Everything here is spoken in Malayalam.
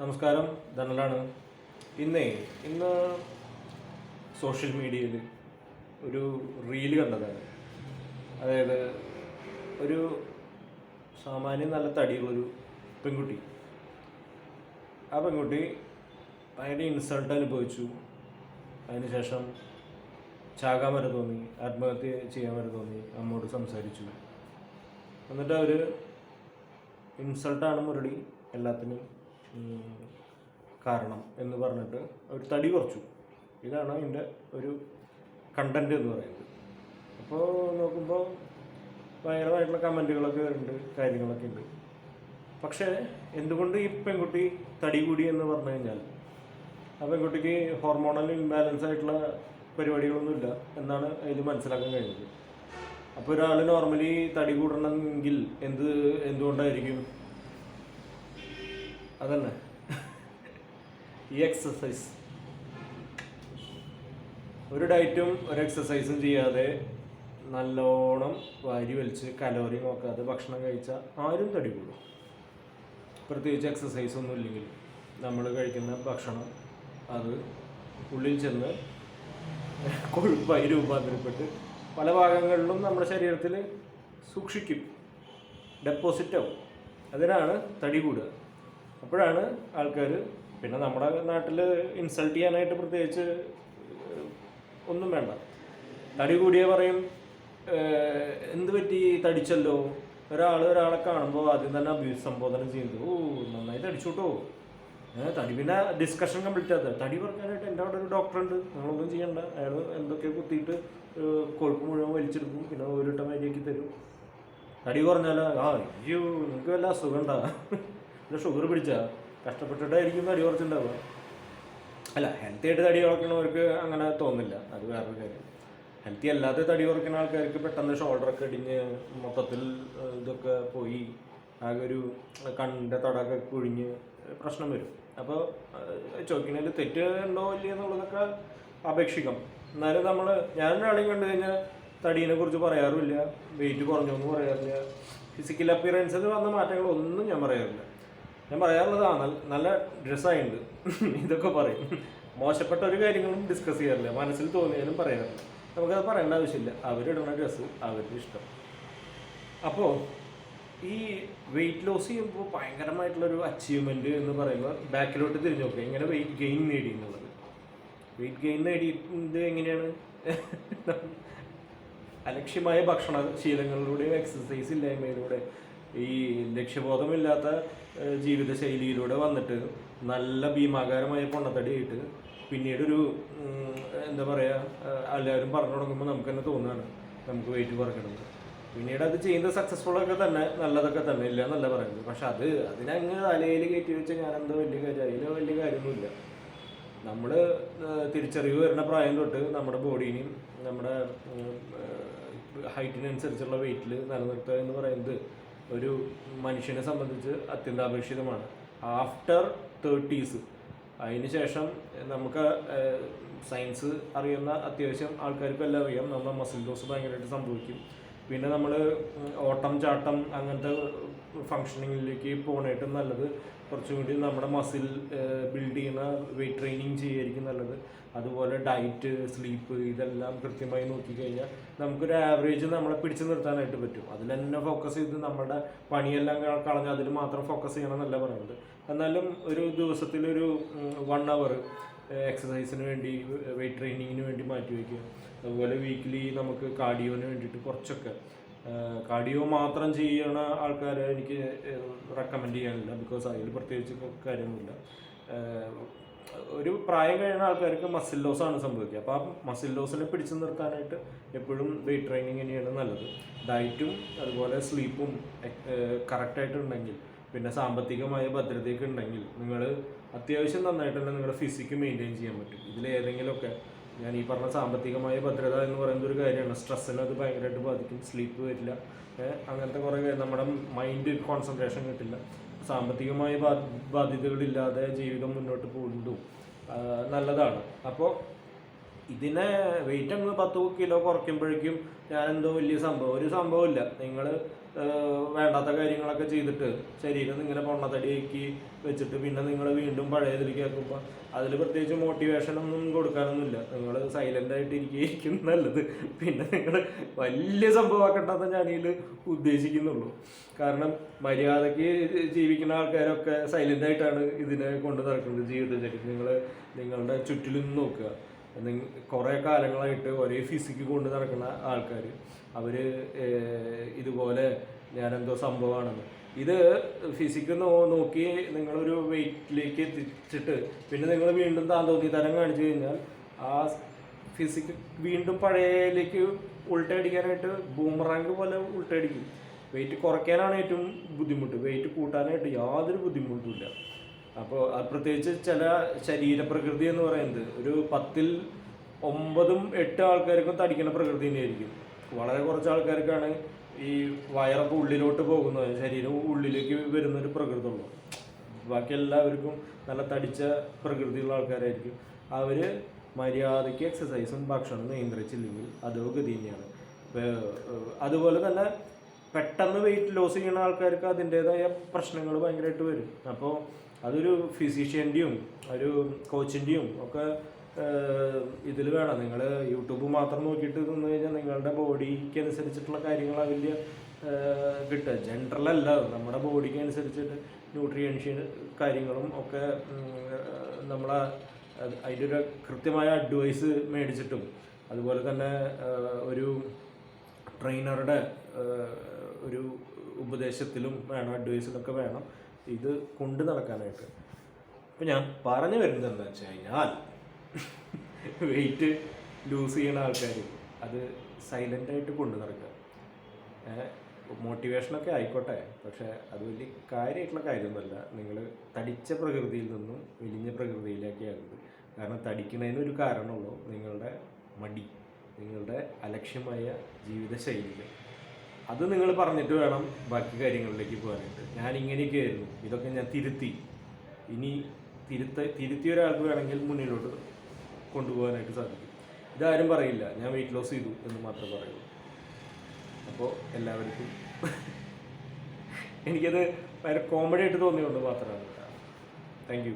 നമസ്കാരം ധനലാണ്. ഇന്നേ ഇന്ന് സോഷ്യൽ മീഡിയയിൽ ഒരു റീൽ കണ്ടതാണ്. അതായത് ഒരു സാമാന്യം നല്ല തടിയുള്ളൊരു പെൺകുട്ടി. ആ പെൺകുട്ടി ഭയങ്കര ഇൻസൾട്ട് അനുഭവിച്ചു. അതിനുശേഷം ചാകാൻ വരെ തോന്നി ആത്മഹത്യ ചെയ്യാൻ വരെ തോന്നി അമ്മോട് സംസാരിച്ചു. എന്നിട്ട് അവർ ഇൻസൾട്ടാണ് മുരളി എല്ലാത്തിനും കാരണം എന്ന് പറഞ്ഞിട്ട് അവർ തടി കുറച്ചു. ഇതാണ് അതിന്റെ ഒരു കണ്ടന്റ് എന്ന് പറയുന്നത്. അപ്പോൾ നോക്കുമ്പോൾ ഭയങ്കരമായിട്ടുള്ള കമന്റുകളൊക്കെ ഉണ്ട് കാര്യങ്ങളൊക്കെ ഉണ്ട്. പക്ഷേ എന്തുകൊണ്ട് ഈ പെൺകുട്ടി തടി കൂടി എന്ന് പറഞ്ഞു കഴിഞ്ഞാൽ? ആ പെൺകുട്ടിക്ക് ഹോർമോണൽ ഇംബാലൻസ് ആയിട്ടുള്ള പരിപാടികളൊന്നുമില്ല എന്നാണ് അതിൽ മനസ്സിലാക്കാൻ കഴിഞ്ഞത്. അപ്പോൾ ഒരാൾ നോർമലി തടി കൂടണമെങ്കിൽ എന്ത് എന്തുകൊണ്ടായിരിക്കും? അതന്നെ. ഈ എക്സസൈസ് ഒരു ഡയറ്റും ഒരു എക്സസൈസും ചെയ്യാതെ നല്ലോണം വാരി വലിച്ച് കലോറി നോക്കാതെ ഭക്ഷണം കഴിച്ചാൽ ആരും തടി കൂടും. പ്രത്യേകിച്ച് എക്സസൈസ് ഒന്നും ഇല്ലെങ്കിൽ നമ്മൾ കഴിക്കുന്ന ഭക്ഷണം അത് ഉള്ളിൽ ചെന്ന് കൊഴുപ്പായി രൂപാന്തരപ്പെട്ട് പല ഭാഗങ്ങളിലും നമ്മുടെ ശരീരത്തിൽ സൂക്ഷിക്കും. ഡെപ്പോസിറ്റാവും അതിനാണ് തടി കൂടുക. അപ്പോഴാണ് ആൾക്കാർ പിന്നെ നമ്മുടെ നാട്ടിൽ ഇൻസൾട്ട് ചെയ്യാനായിട്ട് പ്രത്യേകിച്ച് ഒന്നും വേണ്ട. തടി കൂടിയേ പറയും എന്ത് പറ്റി തടിച്ചല്ലോ? ഒരാൾ ഒരാളെ കാണുമ്പോൾ ആദ്യം തന്നെ അഭിസംബോധന ചെയ്യുന്നത് ഓ നന്നായി തടിച്ചുട്ടോ. കേട്ടോ തടി പിന്നെ ഡിസ്കഷൻ കംപ്ലീറ്റ് ആകാത്ത തടി പറഞ്ഞാലായിട്ട് എന്റെ അവിടെ ഒരു ഡോക്ടർ ഉണ്ട്. നിങ്ങളൊന്നും ചെയ്യണ്ട. അയാൾ എന്തൊക്കെ കുത്തിയിട്ട് കൊഴുപ്പ് മുഴുവൻ വലിച്ചെടുക്കും. പിന്നെ ഓരോട്ടം മരിയാക്കി തരും. തടി കുറഞ്ഞാലോ ആ അയ്യോ നിങ്ങൾക്ക് വല്ല അസുഖം ഉണ്ടാ? പിന്നെ ഷുഗർ പിടിച്ചാൽ കഷ്ടപ്പെട്ടിട്ടായിരിക്കും തടി കുറച്ചുണ്ടാവുക. അല്ല ഹെൽത്തി ആയിട്ട് തടി കുറയ്ക്കണവർക്ക് അങ്ങനെ തോന്നില്ല. അത് വേറൊരു കാര്യം. ഹെൽത്തി അല്ലാതെ തടി കുറയ്ക്കുന്ന ആൾക്കാർക്ക് പെട്ടെന്ന് ഷോൾഡറൊക്കെ ഇടിഞ്ഞ് മൊത്തത്തിൽ ഇതൊക്കെ പോയി. ആകെ ഒരു കണ്ണിന്റെ തടമൊക്കെ കുഴിഞ്ഞ് പ്രശ്നം വരും. അപ്പോൾ ചോദിക്കണതിൽ തെറ്റ് ഉണ്ടോ ഇല്ല എന്നുള്ളതൊക്കെ അപേക്ഷിക്കാം എന്നാലും നമ്മൾ ഞാനൊരാളെയും കണ്ടു കഴിഞ്ഞാൽ തടീനെ കുറിച്ച് പറയാറുമില്ല. വെയിറ്റ് കുറഞ്ഞു എന്ന് പറയാറില്ല. ഫിസിക്കൽ അപ്പിയറൻസിൽ വന്ന മാറ്റങ്ങളൊന്നും ഞാൻ പറയാറില്ല. ഞാൻ പറയാറുള്ളത് നല്ല നല്ല ഡ്രസ്സായിട്ടുണ്ട് ഇതൊക്കെ പറയും. മോശപ്പെട്ട ഒരു കാര്യങ്ങളും ഡിസ്കസ് ചെയ്യാറില്ല. മനസ്സിൽ തോന്നിയാലും പറയാറില്ല നമുക്കത് പറയേണ്ട ആവശ്യമില്ല. അവരിടുന്ന ഡ്രസ്സ് അവരുടെ ഇഷ്ടം. അപ്പോൾ ഈ വെയിറ്റ് ലോസ് ചെയ്യുമ്പോൾ ഭയങ്കരമായിട്ടുള്ളൊരു അച്ചീവ്മെന്റ് എന്ന് പറയുമ്പോൾ ബാക്കിലോട്ട് തിരിഞ്ഞു നോക്കുക ഇങ്ങനെ വെയിറ്റ് ഗെയിൻ നേടി എന്നുള്ളത്. വെയിറ്റ് ഗെയിൻ നേടിയത് എങ്ങനെയാണ്? അലക്ഷ്യമായ ഭക്ഷണ ശീലങ്ങളിലൂടെയും എക്സസൈസ് ഇല്ലായ്മയിലൂടെ ഈ ലക്ഷ്യബോധമില്ലാത്ത ജീവിതശൈലിയിലൂടെ വന്നിട്ട് നല്ല ഭീമാകാരമായ പൊണ്ണത്തടിയായിട്ട് പിന്നീട് ഒരു എന്താ പറയുക എല്ലാവരും പറഞ്ഞു തുടങ്ങുമ്പോൾ നമുക്ക് തന്നെ തോന്നുകയാണ് നമുക്ക് വെയിറ്റ് കുറയ്ക്കണമെന്ന്. പിന്നീട് അത് ചെയ്യുന്നത് സക്സസ്ഫുൾ ഒക്കെ തന്നെ നല്ലതൊക്കെ തന്നെ ഇല്ല എന്നല്ല പറയുന്നത്. പക്ഷെ അത് അതിനങ്ങ് തലയിൽ കയറ്റി വെച്ച ഞാൻ എന്തോ വലിയ കാര്യം അതിൽ വലിയ കാര്യമൊന്നുമില്ല. നമ്മൾ തിരിച്ചറിവ് വരുന്ന പ്രായം തൊട്ട് നമ്മുടെ ബോഡീനെയും നമ്മുടെ ഹൈറ്റിനനുസരിച്ചുള്ള വെയിറ്റിൽ നിലനിർത്തുക എന്ന് പറയുന്നത് ഒരു മനുഷ്യനെ സംബന്ധിച്ച് അത്യന്താപേക്ഷിതമാണ്. ആഫ്റ്റർ തേർട്ടീസ് ശേഷം നമുക്ക് സയൻസ് അറിയുന്ന അത്യാവശ്യം ആൾക്കാർക്ക് എല്ലാം അറിയാം. നമ്മുടെ മസിൽ ഡോസ് ഭയങ്കരമായിട്ട് സംഭവിക്കും. പിന്നെ നമ്മൾ ഓട്ടം ചാട്ടം അങ്ങനത്തെ ഫങ്ഷനിങ്ങിലേക്ക് പോകണേട്ടും നല്ലത് കുറച്ചും കൂടി നമ്മുടെ മസിൽ ബിൽഡ് ചെയ്യുന്ന വെയിറ്റ് ട്രെയിനിങ് ചെയ്യുമായിരിക്കും നല്ലത്. അതുപോലെ ഡയറ്റ് സ്ലീപ്പ് ഇതെല്ലാം കൃത്യമായി നോക്കിക്കഴിഞ്ഞാൽ നമുക്കൊരു ആവറേജ് നമ്മളെ പിടിച്ചു നിർത്താനായിട്ട് പറ്റും. അതിൽ തന്നെ ഫോക്കസ് ചെയ്ത് നമ്മുടെ പണിയെല്ലാം കളഞ്ഞ് അതിൽ മാത്രം ഫോക്കസ് ചെയ്യണം എന്നല്ല പറയുന്നത്. എന്നാലും ഒരു ദിവസത്തിലൊരു വൺ അവർ എക്സസൈസിന് വേണ്ടി വെയിറ്റ് ട്രെയിനിങ്ങിന് വേണ്ടി മാറ്റി വയ്ക്കുക. അതുപോലെ വീക്കിലി നമുക്ക് കാർഡിയോന് വേണ്ടിയിട്ട് കുറച്ചൊക്കെ കാർഡിയോ മാത്രം ചെയ്യണ ആൾക്കാരെ എനിക്ക് റെക്കമെൻഡ് ചെയ്യാനില്ല. ബിക്കോസ് അതിൽ പ്രത്യേകിച്ച് കാര്യമൊന്നുമില്ല. ഒരു പ്രായം കഴിയുന്ന ആൾക്കാർക്ക് മസിൽ ലോസ് ആണ് സംഭവിക്കുക. അപ്പോൾ ആ മസിൽ ലോസിനെ പിടിച്ചു നിർത്താനായിട്ട് എപ്പോഴും വെയിറ്റ് ട്രെയിനിങ് തന്നെയാണ് നല്ലത്. ഡയറ്റും അതുപോലെ സ്ലീപ്പും കറക്റ്റായിട്ട് ഉണ്ടെങ്കിൽ പിന്നെ സാമ്പത്തികമായ ഭദ്രതയൊക്കെ ഉണ്ടെങ്കിൽ നിങ്ങൾ അത്യാവശ്യം നന്നായിട്ട് തന്നെ നിങ്ങളുടെ ഫിസിക്ക് മെയിന്റെയിൻ ചെയ്യാൻ പറ്റും. ഇതിൽ ഏതെങ്കിലുമൊക്കെ ഞാൻ ഈ പറഞ്ഞ സാമ്പത്തികമായ ഭദ്രത എന്ന് പറയുന്ന ഒരു കാര്യമാണ്. സ്ട്രെസ്സിനെ അത് ഭയങ്കരമായിട്ട് ബാധിക്കും. സ്ലീപ്പ് വരില്ല. അങ്ങനത്തെ കുറേ നമ്മുടെ മൈൻഡ് കോൺസെൻട്രേഷൻ കിട്ടില്ല. സാമ്പത്തികമായ ബാധ്യതകളില്ലാതെ ജീവിതം മുന്നോട്ട് പോകുന്നു നല്ലതാണ്. അപ്പോൾ ഇതിനെ വെയിറ്റ് അങ്ങ് പത്ത് കിലോ കുറയ്ക്കുമ്പോഴേക്കും ഞാൻ എന്തോ വലിയ സംഭവം. ഒരു സംഭവമില്ല നിങ്ങൾ വേണ്ടാത്ത കാര്യങ്ങളൊക്കെ ചെയ്തിട്ട് ശരീരം ഇങ്ങനെ പൊണ്ണത്തടിയാക്കി വെച്ചിട്ട് പിന്നെ നിങ്ങൾ വീണ്ടും പഴയതിലേക്ക് ആക്കുമ്പോൾ അതിൽ പ്രത്യേകിച്ച് മോട്ടിവേഷൻ ഒന്നും കൊടുക്കാനൊന്നുമില്ല. നിങ്ങൾ സൈലന്റ് ആയിട്ട് ഇരിക്കുകയായിരിക്കും നല്ലത്. പിന്നെ നിങ്ങൾ വലിയ സംഭവമാക്കണ്ടെന്ന് ഞാനിതിൽ ഉദ്ദേശിക്കുന്നുള്ളൂ. കാരണം മര്യാദയ്ക്ക് ജീവിക്കുന്ന ആൾക്കാരൊക്കെ സൈലന്റ് ആയിട്ടാണ് ഇതിനെ കൊണ്ട് നടക്കുന്നത് ജീവിതചര്യ നിങ്ങൾ നിങ്ങളുടെ ചുറ്റിലും നോക്കുക. കുറേ കാലങ്ങളായിട്ട് ഒരേ ഫിസിക്ക് കൊണ്ട് നടക്കുന്ന ആൾക്കാർ അവർ ഇതുപോലെ ഞാൻ എന്തോ സംഭവമാണെന്ന്. ഇത് ഫിസിക്ക് നോക്കി നിങ്ങളൊരു വെയിറ്റിലേക്ക് എത്തിച്ചിട്ട് പിന്നെ നിങ്ങൾ വീണ്ടും താൻ തോന്നി തരം കാണിച്ചു കഴിഞ്ഞാൽ ആ ഫിസിക്ക് വീണ്ടും പഴയയിലേക്ക് ഉൾട്ടടിക്കാനായിട്ട് ബൂമറാങ്ക് പോലെ ഉൾട്ടടിക്കും. വെയിറ്റ് കുറയ്ക്കാനാണ് ഏറ്റവും ബുദ്ധിമുട്ട്. വെയിറ്റ് കൂട്ടാനായിട്ട് യാതൊരു ബുദ്ധിമുട്ടുമില്ല. അപ്പോൾ പ്രത്യേകിച്ച് ചില ശരീരപ്രകൃതി എന്ന് പറയുന്നത് ഒരു പത്തിൽ ഒമ്പതും എട്ട് ആൾക്കാർക്കും തടിക്കുന്ന പ്രകൃതി തന്നെയായിരിക്കും. വളരെ കുറച്ച് ആൾക്കാർക്കാണ് ഈ വയറൊക്കെ ഉള്ളിലോട്ട് പോകുന്നത്. ശരീരം ഉള്ളിലേക്ക് വരുന്ന ഒരു പ്രകൃതി ഉള്ളു ബാക്കി എല്ലാവർക്കും നല്ല തടിച്ച പ്രകൃതിയുള്ള ആൾക്കാരായിരിക്കും. അവർ മര്യാദയ്ക്ക് എക്സസൈസും ഭക്ഷണവും നിയന്ത്രിച്ചില്ലെങ്കിൽ അതോ ഗതി തന്നെയാണ്. അതുപോലെ തന്നെ പെട്ടെന്ന് വെയിറ്റ് ലോസ് ചെയ്യുന്ന ആൾക്കാർക്ക് അതിന്റെതായ പ്രശ്നങ്ങൾ ഭയങ്കരമായിട്ട് വരും. അപ്പോൾ അതൊരു ഫിസിഷ്യന്റെയും ഒരു കോച്ചിന്റെയും ഒക്കെ ഇതിൽ വേണം. നിങ്ങൾ യൂട്യൂബ് മാത്രം നോക്കിയിട്ട് നിന്ന് കഴിഞ്ഞാൽ നിങ്ങളുടെ ബോഡിക്ക് അനുസരിച്ചിട്ടുള്ള കാര്യങ്ങൾ വലിയ കിട്ടുക. ജനറൽ അല്ല നമ്മുടെ ബോഡിക്ക് അനുസരിച്ചിട്ട് ന്യൂട്രിയൻഷ്യൻ കാര്യങ്ങളും ഒക്കെ നമ്മളെ അതിന്റെ ഒരു കൃത്യമായ അഡ്വൈസ് മേടിച്ചിട്ടും. അതുപോലെ തന്നെ ഒരു ട്രെയിനറുടെ ഒരു ഉപദേശത്തിലും വേണം അഡ്വൈസിലൊക്കെ വേണം. ഇത് കൊണ്ടു നടക്കാനായിട്ട്. അപ്പം ഞാൻ പറഞ്ഞു വരുന്നത് എന്താ വെച്ച് കഴിഞ്ഞാൽ വെയിറ്റ് ലൂസ് ചെയ്യുന്ന ആൾക്കാർ അത് സൈലന്റായിട്ട് കൊണ്ടു നടക്കുക. മോട്ടിവേഷനൊക്കെ ആയിക്കോട്ടെ പക്ഷേ അത് വലിയ കാര്യമായിട്ടുള്ള കാര്യമൊന്നുമല്ല. നിങ്ങൾ തടിച്ച പ്രകൃതിയിൽ നിന്നും വലിഞ്ഞ പ്രകൃതിയിലേക്ക് ആകുന്നത് കാരണം തടിക്കുന്നതിന് ഒരു കാരണമുള്ളൂ നിങ്ങളുടെ മടി നിങ്ങളുടെ അലക്ഷ്യമായ ജീവിതശൈലികൾ അത് നിങ്ങൾ പറഞ്ഞിട്ട് വേണം ബാക്കി കാര്യങ്ങളിലേക്ക് പോകാനായിട്ട്. ഞാൻ ഇങ്ങനെയൊക്കെ ആയിരുന്നു. ഇതൊക്കെ ഞാൻ തിരുത്തി. ഇനി തിരുത്ത തിരുത്തിയ ഒരാൾക്ക് വേണമെങ്കിൽ മുന്നിലോട്ട് കൊണ്ടുപോകാനായിട്ട് സാധിക്കും. ഇതാരും പറയില്ല. ഞാൻ വെയിറ്റ് ലോസ് ചെയ്തു എന്ന് മാത്രമേ പറയുള്ളൂ. അപ്പോൾ എല്ലാവർക്കും എനിക്കത് ഭയങ്കര കോമഡി ആയിട്ട് തോന്നിയുകൊണ്ട് മാത്രമാണ്. Thank you